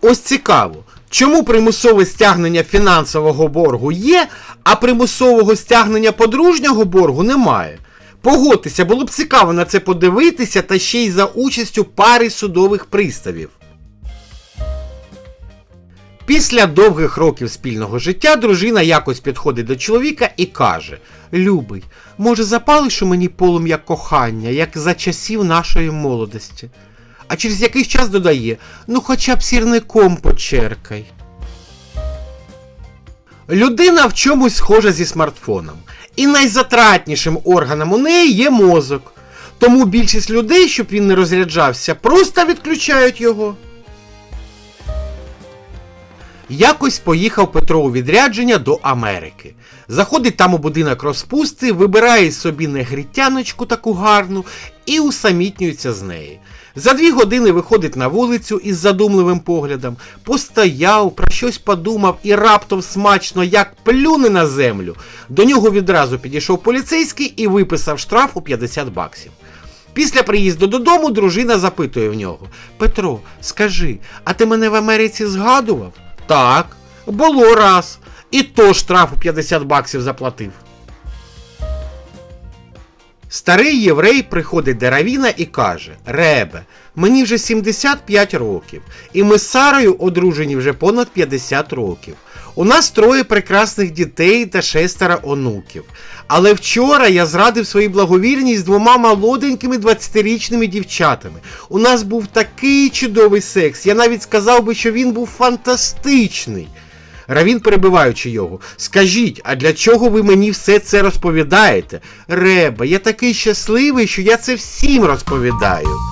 Ось цікаво, чому примусове стягнення фінансового боргу є, а примусового стягнення подружнього боргу немає. Погодьтеся, було б цікаво на це подивитися та ще й за участю пари судових приставів. Після довгих років спільного життя дружина якось підходить до чоловіка і каже: Любий, може запалиш у мені полум'я кохання, як за часів нашої молодості. А через якийсь час додає: ну хоча б сірником почеркай. Людина в чомусь схожа зі смартфоном. І найзатратнішим органом у неї є мозок. Тому більшість людей, щоб він не розряджався, просто відключають його. Якось поїхав Петро у відрядження до Америки. Заходить там у будинок розпусти, вибирає собі негритяночку таку гарну і усамітнюється з неї. За дві години виходить на вулицю із задумливим поглядом, постояв, про щось подумав і раптом смачно як плюне на землю. До нього відразу підійшов поліцейський і виписав штраф у 50 баксів. Після приїзду додому дружина запитує в нього: Петро, скажи, а ти мене в Америці згадував? Так, було раз. І то штрафу 50 баксів заплатив. Старий єврей приходить до Равіна і каже: Ребе, мені вже 75 років, і ми з Сарою одружені вже понад 50 років. У нас троє прекрасних дітей та шестеро онуків. Але вчора я зрадив свою благовірність з двома молоденькими 20-річними дівчатами. У нас був такий чудовий секс. Я навіть сказав би, що він був фантастичний. Равін, перебиваючи його, скажіть, а для чого ви мені все це розповідаєте? Реба, я такий щасливий, що я це всім розповідаю.